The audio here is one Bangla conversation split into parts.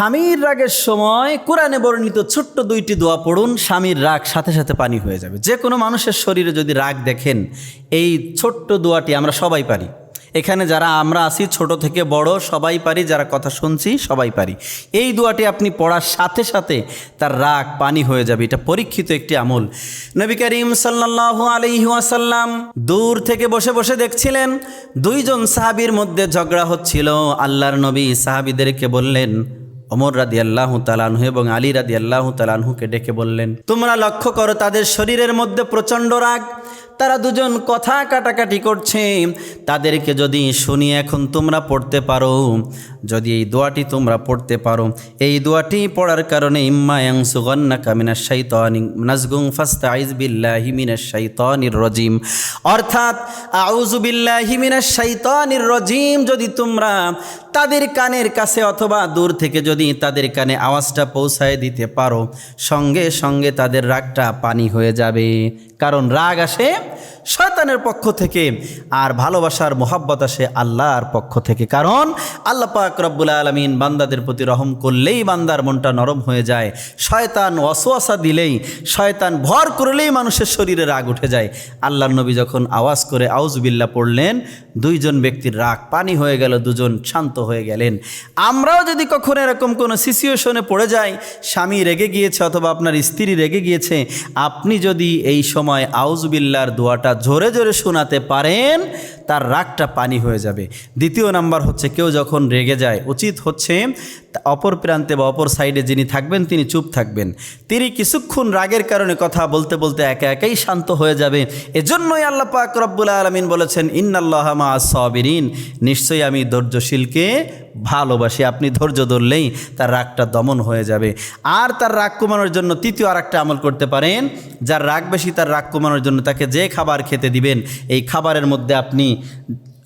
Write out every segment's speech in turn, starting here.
স্বামীর রাগের সময় কোরআনে বর্ণিত ছোট্ট দুইটি দোয়া পড়ুন, স্বামীর রাগ সাথে সাথে পানি হয়ে যাবে। যে কোনো মানুষের শরীরে যদি রাগ দেখেন, এই ছোট্ট দোয়াটি আমরা সবাই পারি। এখানে যারা আমরা আছি, ছোট থেকে বড়, সবাই পারি, যারা কথা শুনছি, সবাই পারি। এই দোয়াটি আপনি পড়ার সাথে সাথে তার রাগ, পানি হয়ে যাবে। এটা পরীক্ষিত একটি আমল। নবী করিম সাল্লাহ আলহিহাসাল্লাম দূর থেকে বসে বসে দেখছিলেন, দুইজন সাহাবির মধ্যে ঝগড়া হচ্ছিল। আল্লাহর নবী সাহাবিদেরকে বললেন অমর রাদি আল্লাহ তালানহু এবং আলী রাদি আল্লাহ তালানহুকে ডেকে বললেন, তোমরা লক্ষ্য করো, তাদের শরীরের মধ্যে প্রচণ্ড রাগ। তারা দুজন কথা কাটাকাটি করছে। তাদেরকে যদি শুনি এখন তোমরা পড়তে পারো, যদি এই দোয়াটি তোমরা পড়তে পারো, এই দোয়াটি পড়ার কারণে ইম্মায়াং সুগন্না কামিনা শাইতানি নাজগুং ফাস্তা আইজ বিল্লাহি মিনাশ শাইতানির রজিম। অর্থাৎ, আউযু বিল্লাহি মিনাশ শাইতানির রজিম যদি তোমরা তাদের কানের কাছে অথবা দূর থেকে যদি তাদের কানে আওয়াজটা পৌঁছায় দিতে পারো, সঙ্গে সঙ্গে তাদের রাগটা পানি হয়ে যাবে। কারণ রাগ আসে শয়তানের পক্ষ থেকে আর ভালোবাসার মোহাব্বত আসে আল্লাহর পক্ষ থেকে। কারণ আল্লাহ পাক রব্বুল আলমিন বান্দাদের প্রতি রহম করলেই বান্দার মনটা নরম হয়ে যায়। শয়তান ওয়াসোয়াসা দিলেই শয়তান ভর করলেই মানুষের শরীরে রাগ উঠে যায়। আল্লাহর নবী যখন আওয়াজ করে আউজবিল্লা পড়লেন, দুইজন ব্যক্তির রাগ পানি হয়ে গেল, দুজন শান্ত হয়ে গেলেন। আমরাও যদি কখনো এরকম কোনো সিচুয়েশনে পড়ে যাই, স্বামী রেগে গিয়েছে অথবা আপনার স্ত্রী রেগে গিয়েছে, আপনি যদি এই সময় আউজবিল্লার দোয়াটা জোরে জোরে শোনাতে পারেন, তার রাগটা পানি হয়ে যাবে। দ্বিতীয় নাম্বার হচ্ছে, কেউ যখন রেগে যায়, উচিত হচ্ছে অপর প্রান্তে বা অপর সাইডে যিনি থাকবেন, তিনি চুপ থাকবেন। তিনি কিছুক্ষণ রাগের কারণে কথা বলতে বলতে একা একাই শান্ত হয়ে যাবে। এজন্যই আল্লাহ পাক রব্বুল আলমিন বলেছেন, ইন্নাল্লাহ মা সবিরিন। নিশ্চয়ই আমি ধৈর্যশীলকে ভালোবাসি। আপনি ধৈর্য ধরলেই তার রাগটা দমন হয়ে যাবে। আর তার রাগ কমানোর জন্য তৃতীয় আর একটা আমল করতে পারেন। যার রাগ বেশি, তার রাগ কমানোর জন্য তাকে যে খাবার খেতে দিবেন। এই খাবারের মধ্যে আপনি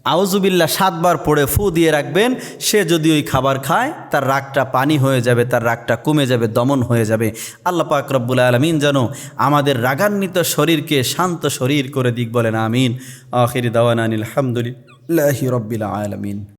আউজুবিল্লা সাতবার পড়ে ফু দিয়ে রাখবেন। সে যদি ওই খাবার খায়, তার রাগটা পানি হয়ে যাবে, তার রাগটা কমে যাবে, দমন হয়ে যাবে। আল্লাহ পাক রব্বুল আলমিন যেন আমাদের রাগান্বিত শরীরকে শান্ত শরীর করে দিক বলেন, আমিন। আখির দাওয়ান আলহামদুলিল্লাহি রব্বিল আলমিন।